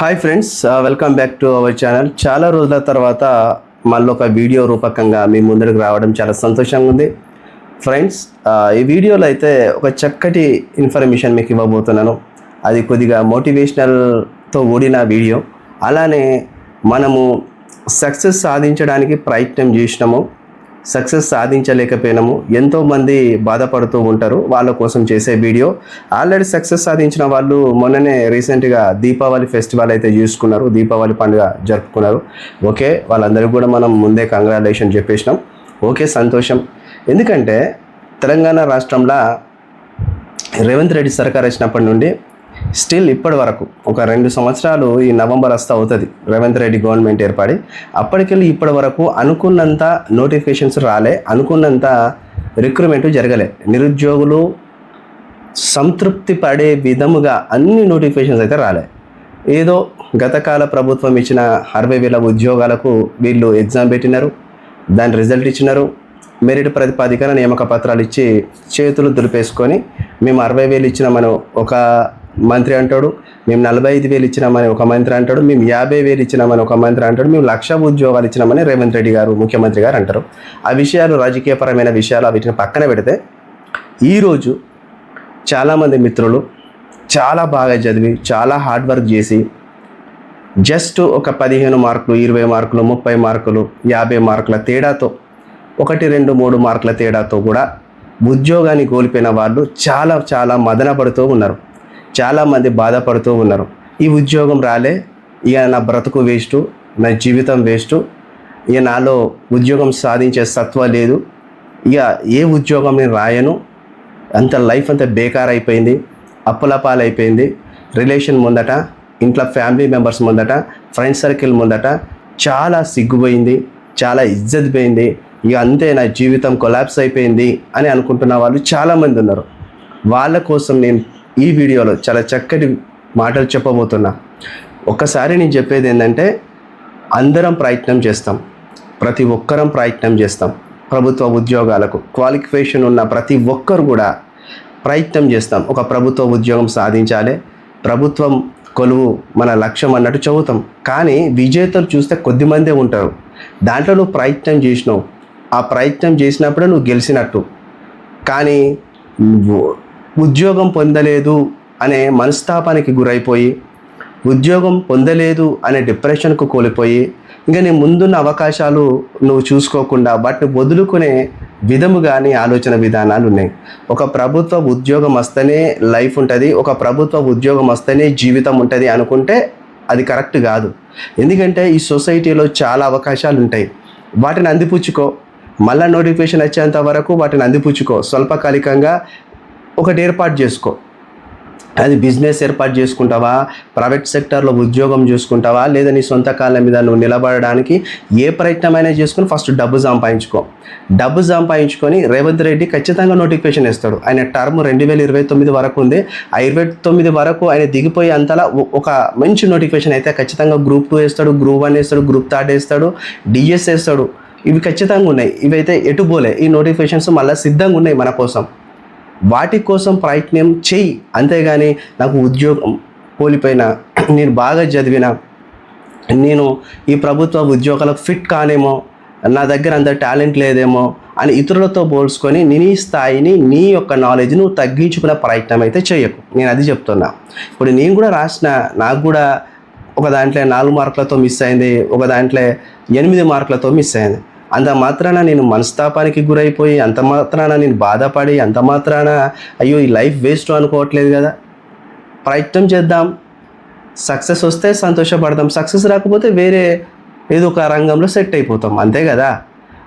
Hi friends welcome back to our channel చాలా రోజుల తర్వాత మళ్ళీ ఒక వీడియో రూపకంగా మీ ముందరికి రావడం చాలా సంతోషంగా ఉంది. ఫ్రెండ్స్ uh, ఈ వీడియోలో అయితే ఒక చక్కటి ఇన్ఫర్మేషన్ మీకు ఇవ్వబోతున్నాను. అది కొద్దిగా మోటివేషనల్తో ఊడిన వీడియో అలానే మనము సక్సెస్ సాధించడానికి ప్రయత్నం చేసినాము. సక్సెస్ సాధించలేకపోయినాము. ఎంతోమంది బాధపడుతూ ఉంటారు వాళ్ళ కోసం చేసే వీడియో. ఆల్రెడీ సక్సెస్ సాధించిన వాళ్ళు మొన్ననే రీసెంట్గా దీపావళి ఫెస్టివల్ అయితే చూసుకున్నారు. దీపావళి పండుగ జరుపుకున్నారు. ఓకే వాళ్ళందరికీ కూడా మనం ముందే కంగ్రాచులేషన్ చెప్పేసినాం. ఓకే సంతోషం. ఎందుకంటే తెలంగాణ రాష్ట్రంలో రేవంత్ రెడ్డి సర్కార్ వచ్చినప్పటి నుండి స్టిల్ ఇప్పటి వరకు ఒక రెండు సంవత్సరాలు ఈ నవంబర్ వస్తా అవుతుంది. రేవంత్ రెడ్డి గవర్నమెంట్ ఏర్పడి అప్పటికెళ్ళి ఇప్పటి వరకు అనుకున్నంత నోటిఫికేషన్స్ రాలే అనుకున్నంత రిక్రూట్మెంట్ జరగలే. నిరుద్యోగులు సంతృప్తి పడే విధముగా అన్ని నోటిఫికేషన్స్ అయితే రాలే. ఏదో గతకాల ప్రభుత్వం ఇచ్చిన అరవై వేల ఉద్యోగాలకు వీళ్ళు ఎగ్జామ్ పెట్టినారు దాని రిజల్ట్ ఇచ్చినారు మెరిట్ ప్రతిపాదికన నియామక పత్రాలు ఇచ్చి చేతులు దులిపేసుకొని మేము అరవై వేలు ఇచ్చిన మనం ఒక మంత్రి అంటాడు మేము నలభై ఐదు వేలు ఇచ్చినామని ఒక మంత్రి అంటాడు మేము యాభై వేలు ఇచ్చినామని ఒక మంత్రి అంటాడు మేము లక్ష ఉద్యోగాలు ఇచ్చినామని రేవంత్ రెడ్డి గారు ముఖ్యమంత్రి గారు అంటారు. ఆ విషయాలు రాజకీయపరమైన విషయాలు వీటిని పక్కన పెడితే ఈరోజు చాలామంది మిత్రులు చాలా బాగా చదివి చాలా హార్డ్ వర్క్ చేసి జస్ట్ ఒక పదిహేను మార్కులు ఇరవై మార్కులు ముప్పై మార్కులు యాభై మార్కుల తేడాతో ఒకటి రెండు మూడు మార్కుల తేడాతో కూడా ఉద్యోగాన్ని కోల్పోయిన వాళ్ళు చాలా చాలా మదనపడుతూ ఉన్నారు. చాలామంది బాధపడుతూ ఉన్నారు. ఈ ఉద్యోగం రాలే ఇక నా బ్రతుకు వేస్టు నా జీవితం వేస్టు ఇక నాలో ఉద్యోగం సాధించే సత్వ లేదు. ఇక ఏ ఉద్యోగం నేను రాయను? అంత లైఫ్ అంతా బేకార్ అయిపోయింది అప్పుల పాలైపోయింది. రిలేషన్ ముందట ఇంట్లో ఫ్యామిలీ మెంబర్స్ ముందట ఫ్రెండ్ సర్కిల్ ముందట చాలా సిగ్గుపోయింది చాలా ఇజ్జత్ పోయింది ఇక అంతే నా జీవితం కొలాప్స్ అయిపోయింది అని అనుకుంటున్న వాళ్ళు చాలామంది ఉన్నారు. వాళ్ళ కోసం నేను ఈ వీడియోలో చాలా చక్కటి మాటలు చెప్పబోతున్నా. ఒక్కసారి నేను చెప్పేది ఏంటంటే అందరం ప్రయత్నం చేస్తాం. ప్రతి ఒక్కరం ప్రయత్నం చేస్తాం. ప్రభుత్వ ఉద్యోగాలకు క్వాలిఫికేషన్ ఉన్న ప్రతి ఒక్కరు కూడా ప్రయత్నం చేస్తాం. ఒక ప్రభుత్వ ఉద్యోగం సాధించాలి. ప్రభుత్వం కొలువు మన లక్ష్యం అన్నట్టు చదువుతాం కానీ విజేతలు చూస్తే కొద్దిమందే ఉంటారు. దాంట్లో నువ్వు ప్రయత్నం చేసినావు. ఆ ప్రయత్నం చేసినప్పుడే నువ్వు గెలిచినట్టు. కానీ ఉద్యోగం పొందలేదు అనే మనస్తాపానికి గురైపోయి ఉద్యోగం పొందలేదు అనే డిప్రెషన్కు కోల్పోయి ఇంకా నీ ముందున్న అవకాశాలు నువ్వు చూసుకోకుండా వాటిని వదులుకునే విధము కానీ ఆలోచన విధానాలు ఉన్నాయి. ఒక ప్రభుత్వ ఉద్యోగం వస్తేనే లైఫ్ ఉంటుంది ఒక ప్రభుత్వ ఉద్యోగం వస్తేనే జీవితం ఉంటుంది అనుకుంటే అది కరెక్ట్ కాదు. ఎందుకంటే ఈ సొసైటీలో చాలా అవకాశాలు ఉంటాయి. వాటిని అందిపుచ్చుకో. మళ్ళా నోటిఫికేషన్ వచ్చేంత వరకు వాటిని అందిపుచ్చుకో. స్వల్పకాలికంగా ఒకటి ఏర్పాటు చేసుకో. అది బిజినెస్ ఏర్పాటు చేసుకుంటావా? ప్రైవేట్ సెక్టర్లో ఉద్యోగం చూసుకుంటావా? లేదా నీ సొంత కాళ్ళ మీద నువ్వు నిలబడడానికి ఏ ప్రయత్నమైనా చేసుకుని ఫస్ట్ డబ్బు సంపాదించుకో. డబ్బు సంపాదించుకొని రేవంత్ రెడ్డి ఖచ్చితంగా నోటిఫికేషన్ ఇస్తాడు ఆయన టర్మ్ రెండు వేల ఇరవై తొమ్మిది వరకు ఉంది. ఆ ఇరవై తొమ్మిది వరకు ఆయన దిగిపోయి అంతలా ఒక మంచి నోటిఫికేషన్ అయితే ఖచ్చితంగా గ్రూప్ టూ వేస్తాడు గ్రూప్ వన్ వేస్తాడు గ్రూప్ థర్డ్ వేస్తాడు డిఎస్ వేస్తాడు. ఇవి ఖచ్చితంగా ఉన్నాయి. ఇవైతే ఎటు పోలే. ఈ నోటిఫికేషన్స్ మళ్ళీ సిద్ధంగా ఉన్నాయి మన కోసం. వాటి కోసం ప్రయత్నం చెయ్యి అంతేగాని నాకు ఉద్యోగం కోల్పోయినా నేను బాగా చదివిన నేను ఈ ప్రభుత్వ ఉద్యోగాలకు ఫిట్ కానేమో నా దగ్గర అంత టాలెంట్ లేదేమో అని ఇతరులతో పోల్చుకొని నీ స్థాయిని నీ యొక్క నాలెడ్జ్ నువ్వు తగ్గించుకునే ప్రయత్నం అయితే చేయకు. నేను అది చెప్తున్నా. ఇప్పుడు నేను కూడా రాసిన నాకు కూడా ఒక దాంట్లో నాలుగు మార్కులతో మిస్ అయింది ఒక దాంట్లో ఎనిమిది మార్కులతో మిస్ అయింది. అంత మాత్రాన నేను మనస్తాపానికి గురైపోయి అంత మాత్రాన నేను బాధపడి అంత మాత్రాన అయ్యో ఈ లైఫ్ వేస్ట్ అనుకోవట్లేదు కదా. ప్రయత్నం చేద్దాం. సక్సెస్ వస్తే సంతోషపడతాం. సక్సెస్ రాకపోతే వేరే ఏదో ఒక రంగంలో సెట్ అయిపోతాం. అంతే కదా?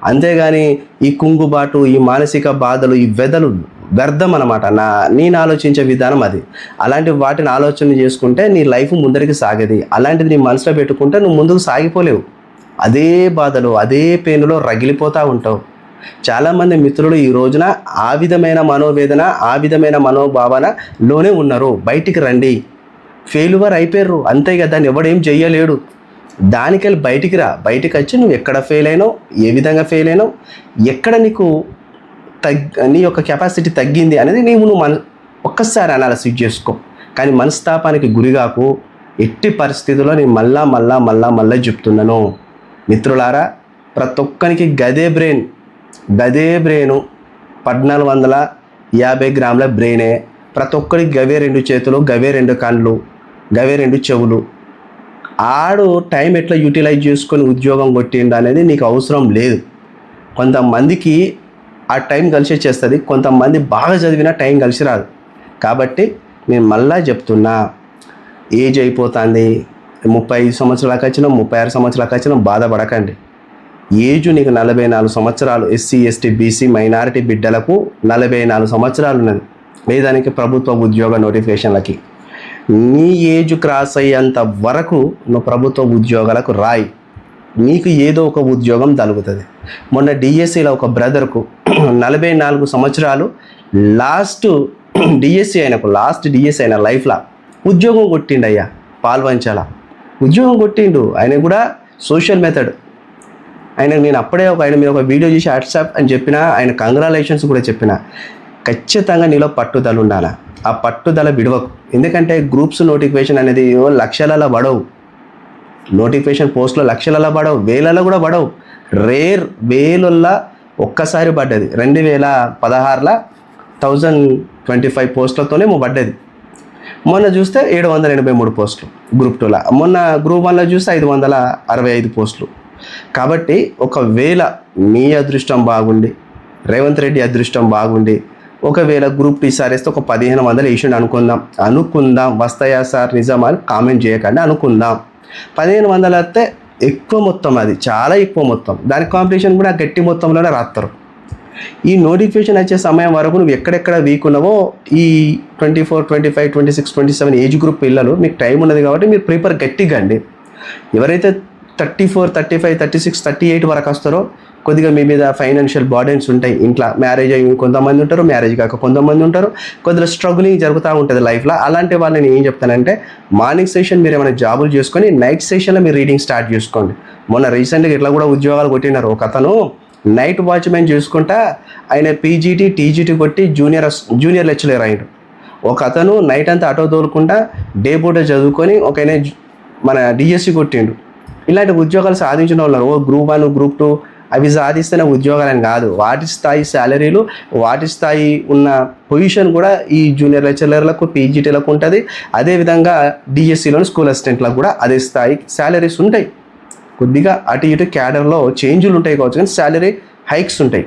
అంతేగాని ఈ కుంగుబాటు ఈ మానసిక బాధలు ఈ వెదలు వ్యర్థం అనమాట నా నేను ఆలోచించే విధానం అది. అలాంటి వాటిని ఆలోచన చేసుకుంటే నీ లైఫ్ ముందరికి సాగది. అలాంటిది నీ మనసులో పెట్టుకుంటే నువ్వు ముందుకు సాగిపోలేవు. అదే బాధలు అదే పెయిన్లో రగిలిపోతూ ఉంటావు. చాలామంది మిత్రులు ఈ రోజున ఆ విధమైన మనోవేదన ఆ విధమైన మనోభావనలోనే ఉన్నారు. బయటికి రండి. ఫెయిల్యూర్ అయిపోయారు అంతే కదా దాన్ని ఎవడేం చెయ్యలేడు. దానికెళ్ళి బయటికి రా. బయటికి వచ్చి నువ్వు ఎక్కడ ఫెయిల్ అయినావు ఏ విధంగా ఫెయిల్ అయినావు ఎక్కడ నీకు తగ్ నీ యొక్క కెపాసిటీ తగ్గింది అనేది నీవు నువ్వు మన ఒక్కసారి అనాలసిస్ చేసుకో. కానీ మనస్తాపానికి గురిగాకు ఎట్టి పరిస్థితుల్లో నేను మళ్ళా మళ్ళా మళ్ళా మళ్ళా చెప్తున్నాను. మిత్రులారా ప్రతి ఒక్కరికి గదే బ్రెయిన్ గదే బ్రెయిను పద్నాలుగు వందల యాభై గ్రాముల బ్రెయినే. ప్రతి ఒక్కరికి గవే రెండు చేతులు గవే రెండు కళ్ళు గవే రెండు చెవులు. ఆడు టైం ఎట్లా యూటిలైజ్ చేసుకొని ఉద్యోగం కొట్టిండు అనేది నీకు అవసరం లేదు. కొంతమందికి ఆ టైం కలిసి చేస్తుంది కొంతమంది బాగా చదివినా టైం కలిసి రాదు. కాబట్టి నేను మళ్ళా చెప్తున్నా ఏజ్ అయిపోతుంది ముప్పై ఐదు సంవత్సరాలకు వచ్చినా ముప్పై ఆరు సంవత్సరాలకు వచ్చినా బాధపడకండి. ఏజ్ నీకు నలభై నాలుగు సంవత్సరాలు ఎస్సీ ఎస్టీ బీసీ మైనారిటీ బిడ్డలకు నలభై నాలుగు సంవత్సరాలు ఉన్నది. లేదానికి ప్రభుత్వ ఉద్యోగ నోటిఫికేషన్లకి. నీ ఏజ్ క్రాస్ అయ్యేంత వరకు నువ్వు ప్రభుత్వ ఉద్యోగాలకు రాయి. నీకు ఏదో ఒక ఉద్యోగం తలుగుతుంది. మొన్న డిఎస్సిలో ఒక బ్రదర్కు నలభై నాలుగు సంవత్సరాలు లాస్ట్ డిఎస్సి అయినకు లాస్ట్ డిఎస్సి అయిన లైఫ్లో ఉద్యోగం కొట్టిండయ్యా పాల్వంచాల. ఉద్యోగం కొట్టిండు. ఆయన కూడా సోషల్ మెథడ్ ఆయన నేను అప్పుడే ఒక ఆయన మీద ఒక వీడియో చేసి వాట్సాప్ అని చెప్పిన ఆయన కంగ్రాలేషన్స్ కూడా చెప్పిన. ఖచ్చితంగా నీలో పట్టుదల ఉండాలి? ఆ పట్టుదల విడవకు. ఎందుకంటే గ్రూప్స్ నోటిఫికేషన్ అనేది లక్షలలో పడవు. నోటిఫికేషన్ పోస్ట్లో లక్షలలో పడవు వేలలో కూడా పడవు. రేర్ వేలల్లో ఒక్కసారి పడ్డది. రెండు వేల పదహారులో థౌజండ్ ట్వంటీ ఫైవ్ పోస్టులతోనే పడ్డది. మొన్న చూస్తే ఏడు వందల ఎనభై మూడు పోస్టులు గ్రూప్ టూలో మొన్న గ్రూప్ వన్లో చూస్తే ఐదు వందల అరవై ఐదు పోస్టులు. కాబట్టి ఒకవేళ మీ అదృష్టం బాగుండి రేవంత్ రెడ్డి అదృష్టం బాగుండి ఒకవేళ గ్రూప్ టీ సార్ వేస్తే ఒక పదిహేను వందలు వేసిండు అనుకుందాం. అనుకుందాం వస్తాయా సార్ నిజమా అని కామెంట్ చేయకండి అనుకుందాం. పదిహేను వందలు వస్తే ఎక్కువ మొత్తం అది చాలా ఎక్కువ మొత్తం. దాని కాంపిటీషన్ కూడా గట్టి మొత్తంలోనే రాస్తారు ఈ నోటిఫికేషన్ వచ్చే సమయం వరకు నువ్వు ఎక్కడెక్కడ వీక్ ఉన్నావో ఈ twenty four twenty five twenty six twenty seven age group పిల్లలు మీకు టైం ఉన్నది కాబట్టి మీరు ప్రిపేర్ గట్టిగా అండి. ఎవరైతే thirty four thirty five thirty six thirty eight వరకు వస్తారో కొద్దిగా మీ మీద ఫైనాన్షియల్ బార్డెన్స్ ఉంటాయి. ఇంట్లో మ్యారేజ్ అయ్యి కొంతమంది ఉంటారు మ్యారేజ్ కాక కొంతమంది ఉంటారు. కొద్దిగా స్ట్రగులింగ్ జరుగుతూ ఉంటుంది లైఫ్లో అలాంటి వాళ్ళని ఏం చెప్తానంటే మార్నింగ్ సెషన్ మీరు ఏమైనా జాబులు చేసుకొని నైట్ సెషన్లో మీరు రీడింగ్ స్టార్ట్ చేసుకోండి. మొన్న రీసెంట్గా ఇట్లా కూడా ఉద్యోగాలు కొట్టినారు ఒక అతను. నైట్ వాచ్మెన్ చూసుకుంటా ఆయన పీజీటీ టీజీటీ కొట్టి జూనియర్ జూనియర్ లెక్చరర్ అయ్యాడు. ఒక అతను నైట్ అంతా ఆటో తోలుకుంటా డే పూట చదువుకొని ఒక ఆయన మన డిఎస్సి కొట్టిండు. ఇలాంటి ఉద్యోగాలు సాధించిన వాళ్ళు ఓ గ్రూప్ వన్ గ్రూప్ టూ అవి సాధిస్తేనే ఉద్యోగాలని కాదు. వాటి స్థాయి శాలరీలు వాటి స్థాయి ఉన్న పొజిషన్ కూడా ఈ జూనియర్ లెక్చరర్లకు పీజీటీలకు ఉంటుంది. అదేవిధంగా డిఎస్సిలోని స్కూల్ అసిస్టెంట్లకు కూడా అదే స్థాయి శాలరీస్ ఉంటాయి. కొద్దిగా అటు ఇటు క్యాడర్లో చేంజ్లు ఉంటాయి కావచ్చు కానీ శాలరీ హైక్స్ ఉంటాయి.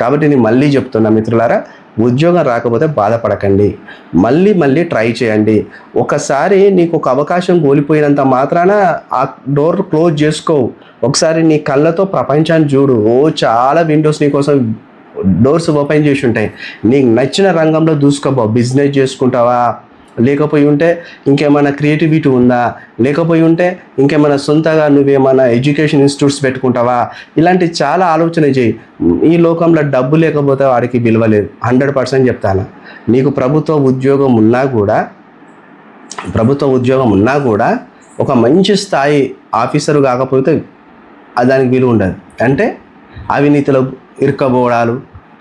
కాబట్టి నేను మళ్ళీ చెప్తున్నా మిత్రులారా ఉద్యోగం రాకపోతే బాధపడకండి. మళ్ళీ మళ్ళీ ట్రై చేయండి. ఒకసారి నీకు ఒక అవకాశం కోల్పోయినంత మాత్రాన ఆ డోర్ క్లోజ్ చేసుకో. ఒకసారి నీ కళ్ళతో ప్రపంచాన్ని చూడు. ఓ చాలా విండోస్ నీకోసం డోర్స్ ఓపెన్ చేసి ఉంటాయి. నీకు నచ్చిన రంగంలో దూసుకోబో బిజినెస్ చేసుకుంటావా? లేకపోయి ఉంటే ఇంకేమైనా క్రియేటివిటీ ఉందా? లేకపోయి ఉంటే ఇంకేమైనా సొంతగా నువ్వేమైనా ఎడ్యుకేషన్ ఇన్స్టిట్యూట్స్ పెట్టుకుంటావా? ఇలాంటి చాలా ఆలోచన చేయి. ఈ లోకంలో డబ్బు లేకపోతే వాడికి విలువ లేదు. హండ్రెడ్ పర్సెంట్ చెప్తాను. నీకు ప్రభుత్వ ఉద్యోగం ఉన్నా కూడా ప్రభుత్వ ఉద్యోగం ఉన్నా కూడా ఒక మంచి స్థాయి ఆఫీసరు కాకపోతే దానికి విలువ ఉండదు. అంటే అవినీతిలో ఇరుక్కబోవడాలు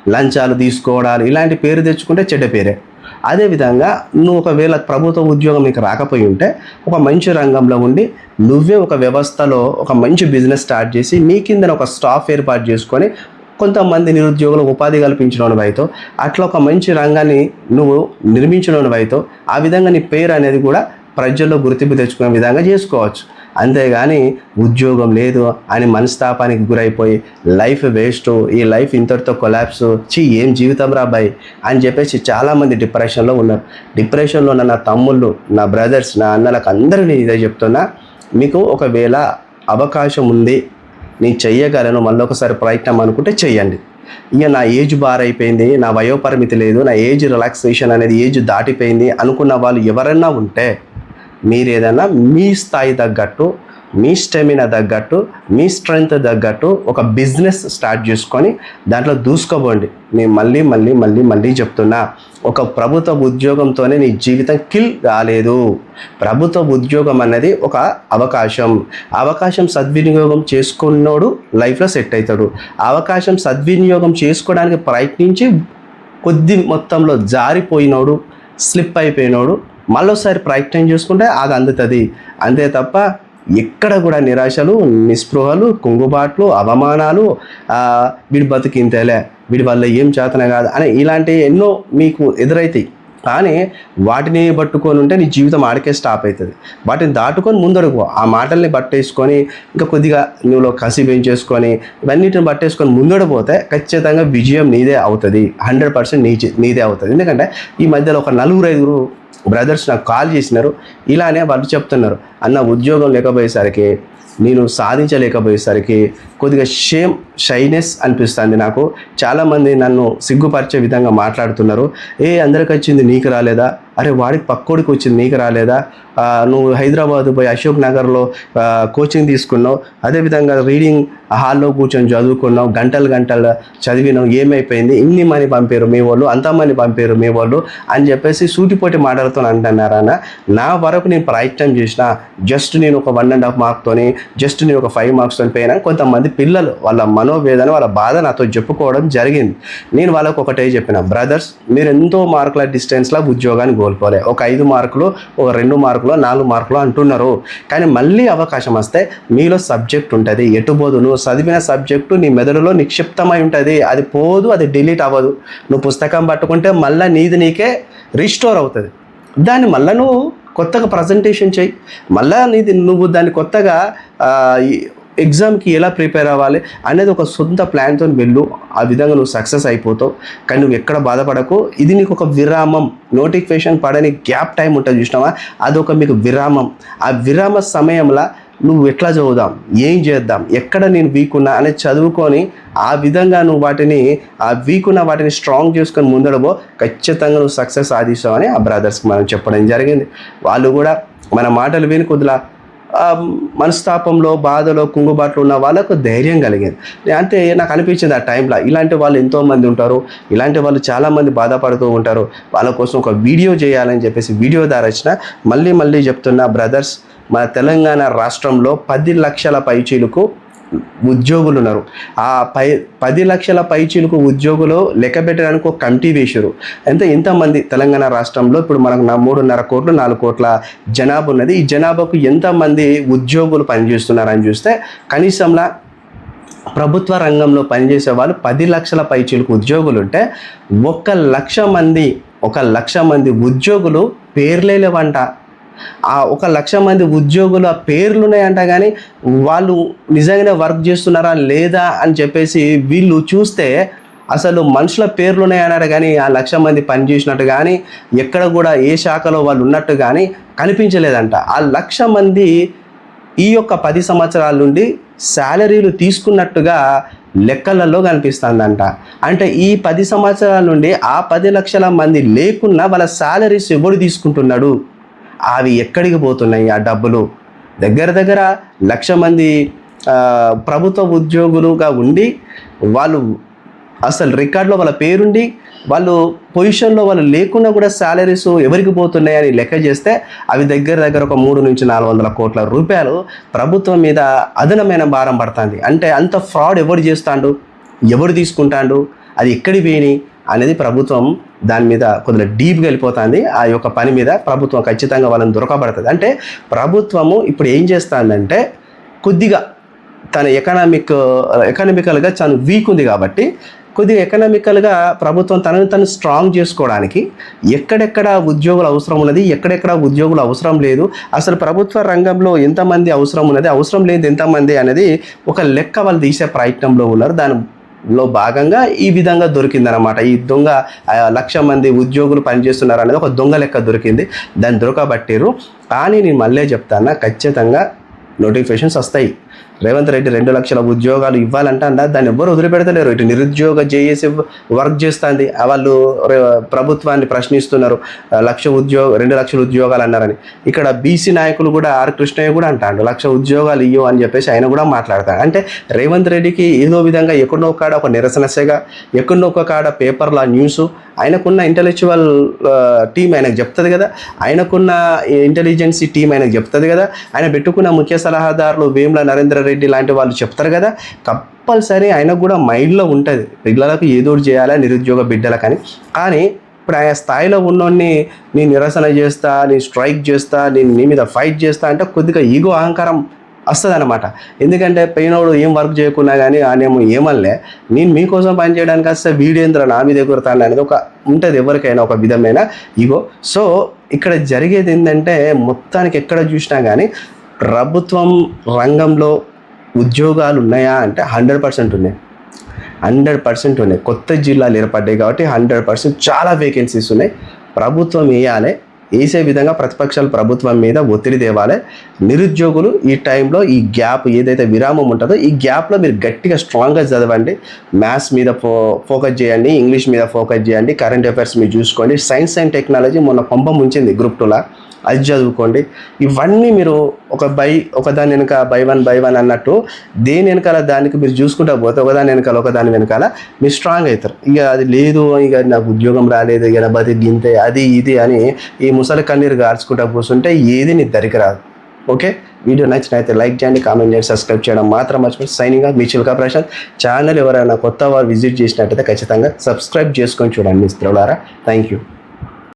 లంచాలు తీసుకోవడాలు ఇలాంటి పేరు తెచ్చుకుంటే చెడ్డ పేరే. అదేవిధంగా నువ్వు ఒకవేళ ప్రభుత్వ ఉద్యోగం నీకు రాకపోయి ఉంటే ఒక మంచి రంగంలో ఉండి నువ్వే ఒక వ్యవస్థలో ఒక మంచి బిజినెస్ స్టార్ట్ చేసి నీ కింద ఒక స్టాఫ్ ఏర్పాటు చేసుకొని కొంతమంది నిరుద్యోగులకు ఉపాధి కల్పించడం వైతో అట్లా ఒక మంచి రంగాన్ని నువ్వు నిర్మించడం వైతో ఆ విధంగా నీ పేరు అనేది కూడా ప్రజల్లో గుర్తింపు తెచ్చుకునే విధంగా చేసుకోవచ్చు. అంతేగాని ఉద్యోగం లేదు అని మనస్తాపానికి గురైపోయి లైఫ్ వేస్ట్ ఈ లైఫ్ ఇంతటితో కొలాప్స్ చీ ఏం జీవితం రాబాయ్ అని చెప్పేసి చాలామంది డిప్రెషన్లో ఉన్నారు. డిప్రెషన్లో ఉన్న నా తమ్ముళ్ళు నా బ్రదర్స్ నా అన్నలకు నేను ఇదే చెప్తున్నా మీకు ఒకవేళ అవకాశం ఉంది నేను చెయ్యగలను మళ్ళీ ఒకసారి ప్రయత్నం అనుకుంటే చెయ్యండి. ఇక నా ఏజ్ బార్ అయిపోయింది నా వయోపరిమితి లేదు నా ఏజ్ రిలాక్సేషన్ అనేది ఏజ్ దాటిపోయింది అనుకున్న వాళ్ళు ఎవరైనా ఉంటే మీరు ఏదైనా మీ స్థాయి తగ్గట్టు మీ స్టెమినా తగ్గట్టు మీ స్ట్రెంగ్త్ తగ్గట్టు ఒక బిజినెస్ స్టార్ట్ చేసుకొని దాంట్లో దూసుకోబోండి నేను మళ్ళీ మళ్ళీ మళ్ళీ మళ్ళీ చెప్తున్నా ఒక ప్రభుత్వ ఉద్యోగంతోనే నీ జీవితం కిల్ కాలేదు. ప్రభుత్వ ఉద్యోగం అనేది ఒక అవకాశం. అవకాశం సద్వినియోగం చేసుకున్నోడు లైఫ్లో సెట్ అవుతాడు అవకాశం సద్వినియోగం చేసుకోవడానికి ప్రయత్నించి కొద్ది మొత్తంలో జారిపోయినోడు స్లిప్ అయిపోయినోడు మళ్ళొకసారి ప్రయత్నం చేసుకుంటే అది అందుతుంది. అంతే తప్ప ఎక్కడ కూడా నిరాశలు నిస్పృహలు కుంగుబాట్లు అవమానాలు వీడి బతికింతేలే వీడి వల్ల ఏం చేతన కాదు అని ఇలాంటి ఎన్నో మీకు ఎదురవుతాయి కానీ వాటిని పట్టుకొని ఉంటే నీ జీవితం ఆడికే స్టాప్ అవుతుంది వాటిని దాటుకొని ముందడుగు. ఆ మాటల్ని పట్టేసుకొని ఇంకా కొద్దిగా నువ్వులో కసి పెంచేసుకొని ఇవన్నిటిని పట్టేసుకొని ముందడిపోతే ఖచ్చితంగా విజయం నీదే అవుతుంది. హండ్రెడ్ పర్సెంట్ నీ నీదే అవుతుంది. ఎందుకంటే ఈ మధ్యలో ఒక నలుగురు ఐదుగురు బ్రదర్స్ నాకు కాల్ చేసినారు. ఇలానే వాళ్ళు చెప్తున్నారు. అన్న ఉద్యోగం లేకపోయేసరికి నేను సాధించలేకపోయేసరికి కొద్దిగా షేమ్ షైనెస్ అనిపిస్తుంది నాకు. చాలామంది నన్ను సిగ్గుపరిచే విధంగా మాట్లాడుతున్నారు. ఏ అందరికి వచ్చింది నీకు రాలేదా? అరే వాడికి పక్కోడికి వచ్చింది నీకు రాలేదా? నువ్వు హైదరాబాద్ పోయి అశోక్ నగర్లో కోచింగ్ తీసుకున్నావు. అదేవిధంగా రీడింగ్ హాల్లో కూర్చొని చదువుకున్నావు. గంటలు గంటలు చదివినావు. ఏమైపోయింది? ఇన్ని మనీ పంపారు మీ వాళ్ళు అంత మనీ పంపారు మీ వాళ్ళు అని చెప్పేసి సూటిపోటి మాటలతో అంటున్నారన్న నా వరకు నేను ప్రయత్నం చేసిన జస్ట్ నేను ఒక వన్ అండ్ హాఫ్ మార్క్తోని జస్ట్ నేను ఒక ఫైవ్ మార్క్స్తో పోయినా కొంతమంది పిల్లలు వాళ్ళ మనోవేదన వాళ్ళ బాధ నాతో చెప్పుకోవడం జరిగింది. నేను వాళ్ళకు ఒకటే చెప్పిన బ్రదర్స్ మీరు ఎంతో మార్కుల డిస్టెన్స్లో ఉద్యోగాన్ని కోల్పోలే. ఒక ఐదు మార్కులు ఒక రెండు మార్కులు నాలుగు మార్కులు అంటున్నారు. కానీ మళ్ళీ అవకాశం వస్తే మీలో సబ్జెక్ట్ ఉంటుంది. ఎటు పోదు? నువ్వు చదివిన సబ్జెక్టు నీ మెదడులో నిక్షిప్తమై ఉంటుంది. అది పోదు అది డిలీట్ అవ్వదు. నువ్వు పుస్తకం పట్టుకుంటే మళ్ళీ నీది నీకే రిస్టోర్ అవుతుంది. దాన్ని మళ్ళీ నువ్వు కొత్తగా ప్రజెంటేషన్ చేయి. మళ్ళీ నీది నువ్వు దాన్ని కొత్తగా ఎగ్జామ్కి ఎలా ప్రిపేర్ అవ్వాలి అనేది ఒక సొంత ప్లాన్తో వెళ్ళు. ఆ విధంగా నువ్వు సక్సెస్ అయిపోతావు. కానీ నువ్వు ఎక్కడ బాధపడకు. ఇది నీకు ఒక విరామం. నోటిఫికేషన్ పడని గ్యాప్ టైం ఉంటుంది చూసినావా? అదొక మీకు విరామం. ఆ విరామ సమయంలో నువ్వు ఎట్లా చదువుదాం? ఏం చేద్దాం? ఎక్కడ నేను వీక్ ఉన్నా? అనేది చదువుకొని ఆ విధంగా నువ్వు వాటిని ఆ వీక్ ఉన్న వాటిని స్ట్రాంగ్ చేసుకొని ముందడబో ఖచ్చితంగా నువ్వు సక్సెస్ సాధిస్తావని ఆ బ్రదర్స్కి మనం చెప్పడం జరిగింది. వాళ్ళు కూడా మన మాటలు విని కొద్దిలా మనస్తాపంలో బాధలో కుంగుబాట్లు ఉన్న వాళ్ళకు ధైర్యం కలిగింది. అంటే నాకు అనిపించింది ఆ టైంలో ఇలాంటి వాళ్ళు ఎంతోమంది ఉంటారు ఇలాంటి వాళ్ళు చాలామంది బాధపడుతూ ఉంటారు వాళ్ళ కోసం ఒక వీడియో చేయాలని చెప్పేసి వీడియో ద్వారా వచ్చిన మళ్ళీ మళ్ళీ చెప్తున్న బ్రదర్స్ మన తెలంగాణ రాష్ట్రంలో పది లక్షల పైచీలకు ఉద్యోగులు ఉన్నారు ఆ పై పది లక్షల పైచీలకు ఉద్యోగులు లెక్క పెట్టడానికి ఒక కమిటీ వేశారు అంటే ఎంతమంది తెలంగాణ రాష్ట్రంలో ఇప్పుడు మనకు నా మూడున్నర కోట్లు నాలుగు కోట్ల జనాభా ఉన్నది. ఈ జనాభాకు ఎంతమంది ఉద్యోగులు పనిచేస్తున్నారని చూస్తే కనీసంలా ప్రభుత్వ రంగంలో పనిచేసే వాళ్ళు పది లక్షల పైచీలకు ఉద్యోగులు ఉంటే ఒక లక్ష మంది ఒక లక్ష మంది ఉద్యోగులు పేర్లేలేవంట. ఆ ఒక లక్ష మంది ఉద్యోగుల పేర్లు ఉన్నాయంట కానీ వాళ్ళు నిజంగానే వర్క్ చేస్తున్నారా లేదా అని చెప్పేసి వీళ్ళు చూస్తే అసలు మనుషుల పేర్లు ఉన్నాయన్నారు కానీ ఆ లక్ష మంది పనిచేసినట్టు కానీ ఎక్కడ కూడా ఏ శాఖలో వాళ్ళు ఉన్నట్టు కానీ కనిపించలేదంట. ఆ లక్ష మంది ఈ యొక్క పది సంవత్సరాల నుండి శాలరీలు తీసుకున్నట్టుగా లెక్కలలో కనిపిస్తుందంట. అంటే ఈ పది సంవత్సరాల నుండి ఆ పది లక్షల మంది లేకున్నా వాళ్ళ శాలరీస్ ఎవడు తీసుకుంటున్నాడు? అవి ఎక్కడికి పోతున్నాయి ఆ డబ్బులు? దగ్గర దగ్గర లక్ష మంది ప్రభుత్వ ఉద్యోగులుగా ఉండి వాళ్ళు అసలు రికార్డులో వాళ్ళ పేరుండి వాళ్ళు పొజిషన్లో వాళ్ళు లేకుండా కూడా శాలరీస్ ఎవరికి పోతున్నాయి అని లెక్క చేస్తే అవి దగ్గర దగ్గర ఒక మూడు నుంచి నాలుగు వందల కోట్ల రూపాయలు ప్రభుత్వం మీద అదనమైన భారం పడుతుంది. అంటే అంత ఫ్రాడ్ ఎవడు చేస్తాడు? ఎవడు తీసుకుంటాడు? అది ఎక్కడి పోయినాయి? అనేది ప్రభుత్వం దాని మీద కొద్దిగా డీప్గా వెళ్ళిపోతుంది. ఆ యొక్క పని మీద ప్రభుత్వం ఖచ్చితంగా వాళ్ళని దొరకబడుతుంది. అంటే ప్రభుత్వము ఇప్పుడు ఏం చేస్తుందంటే కొద్దిగా తన ఎకనామిక్ ఎకనామికల్గా తను వీక్ ఉంది కాబట్టి కొద్దిగా ఎకనామికల్గా ప్రభుత్వం తనను తను స్ట్రాంగ్ చేసుకోవడానికి ఎక్కడెక్కడ ఉద్యోగులు అవసరం ఉన్నది ఎక్కడెక్కడ ఉద్యోగులు అవసరం లేదు అసలు ప్రభుత్వ రంగంలో ఎంతమంది అవసరం ఉన్నది అవసరం లేదు ఎంతమంది అనేది ఒక లెక్క వాళ్ళు తీసే ప్రయత్నంలో ఉన్నారు. దాని లో భాగంగా ఈ విధంగా దొరికిందనమాట ఈ దొంగ లక్ష మంది ఉద్యోగులు పనిచేస్తున్నారు అనేది ఒక దొంగ లెక్క దొరికింది. దాన్ని దొరకబట్టిరు కానీ నేను మళ్ళీ చెప్తాను ఖచ్చితంగా నోటిఫికేషన్స్ వస్తాయి. రేవంత్ రెడ్డి రెండు లక్షల ఉద్యోగాలు ఇవ్వాలంటే దాన్ని ఎవ్వరు వదిలిపెడతలేరు. ఇటు నిరుద్యోగ జేఏసీ వర్క్ చేస్తుంది. వాళ్ళు ప్రభుత్వాన్ని ప్రశ్నిస్తున్నారు. లక్ష ఉద్యోగ రెండు లక్షల ఉద్యోగాలు అన్నారని. ఇక్కడ బీసీ నాయకులు కూడా ఆర్ కృష్ణయ్య కూడా అంటాడు లక్ష ఉద్యోగాలు ఇయ్యో అని చెప్పేసి ఆయన కూడా మాట్లాడతాడు అంటే రేవంత్ రెడ్డికి ఏదో విధంగా ఎక్కడో కాడ ఒక నిరసన ఎక్కడో ఒక కాడ పేపర్ల న్యూస్ ఆయనకున్న ఇంటలెక్చువల్ టీం ఆయనకు చెప్తుంది కదా. ఆయనకున్న ఇంటెలిజెన్సీ టీం ఆయనకు చెప్తుంది కదా. ఆయన పెట్టుకున్న ముఖ్య సలహాదారులు వేముల నరేంద్ర రెడ్డి లాంటి వాళ్ళు చెప్తారు కదా కంపల్సరీ ఆయనకు కూడా మైండ్లో ఉంటుంది. పిల్లలకు ఏదో చేయాలా నిరుద్యోగ బిడ్డలకని కానీ ఇప్పుడు ఆయన స్థాయిలో ఉన్నోడిని నేను నిరసన చేస్తా నేను స్ట్రైక్ చేస్తా నేను నీ మీద ఫైట్ చేస్తా అంటే కొద్దిగా ఈగో అహంకారం వస్తుంది అనమాట ఎందుకంటే పోయినోడు ఏం వర్క్ చేయకున్నా కానీ ఆనేమో ఏమనలే. నేను మీకోసం పని చేయడానికి వస్తే వీడేంద్ర నా మీద ఎగురుతాను అనేది ఒక ఉంటుంది ఎవరికైనా ఒక విధమైన ఈగో సో ఇక్కడ జరిగేది ఏంటంటే మొత్తానికి ఎక్కడ చూసినా కానీ ప్రభుత్వం రంగంలో ఉద్యోగాలు ఉన్నాయా అంటే హండ్రెడ్ పర్సెంట్ ఉన్నాయి. హండ్రెడ్ పర్సెంట్ ఉన్నాయి. కొత్త జిల్లాలు ఏర్పడ్డాయి కాబట్టి హండ్రెడ్ పర్సెంట్ చాలా వేకెన్సీస్ ఉన్నాయి. ప్రభుత్వం వేయాలి. వేసే విధంగా ప్రతిపక్షాలు ప్రభుత్వం మీద ఒత్తిడి తేవాలి. నిరుద్యోగులు ఈ టైంలో ఈ గ్యాప్ ఏదైతే విరామం ఉంటుందో ఈ గ్యాప్లో మీరు గట్టిగా స్ట్రాంగ్గా చదవండి. మ్యాథ్స్ మీద ఫో ఫోకస్ చేయండి. ఇంగ్లీష్ మీద ఫోకస్ చేయండి. కరెంట్ అఫైర్స్ మీరు చూసుకోండి. సైన్స్ అండ్ టెక్నాలజీ మొన్న పంప ముంచింది గ్రూప్ టూలా. అది చదువుకోండి. ఇవన్నీ మీరు ఒక బై ఒకదాని వెనక బై వన్ బై వన్ అన్నట్టు దేని వెనకాల దానికి మీరు చూసుకుంటా పోతే ఒకదాని వెనకాల ఒకదాని వెనకాల మీరు స్ట్రాంగ్ అవుతారు. ఇక అది లేదు ఇక నాకు ఉద్యోగం రాలేదు ఇక నా బతి గింతే అది ఇది అని ఈ ముసలి కన్నీరు గార్చుకుంటా కూర్చుంటే ఏది నీ దరికి రాదు. ఓకే? వీడియో నచ్చినైతే లైక్ చేయండి కామెంట్ చేయండి సబ్స్క్రైబ్ చేయడం మాత్రం మర్చిపోయి సైనింగ్ మీ చిల్కా ప్రశాంత్. ఛానల్ ఎవరైనా కొత్త వారు విజిట్ చేసినట్టయితే ఖచ్చితంగా సబ్స్క్రైబ్ చేసుకొని చూడండి మిత్రులారా. Thank you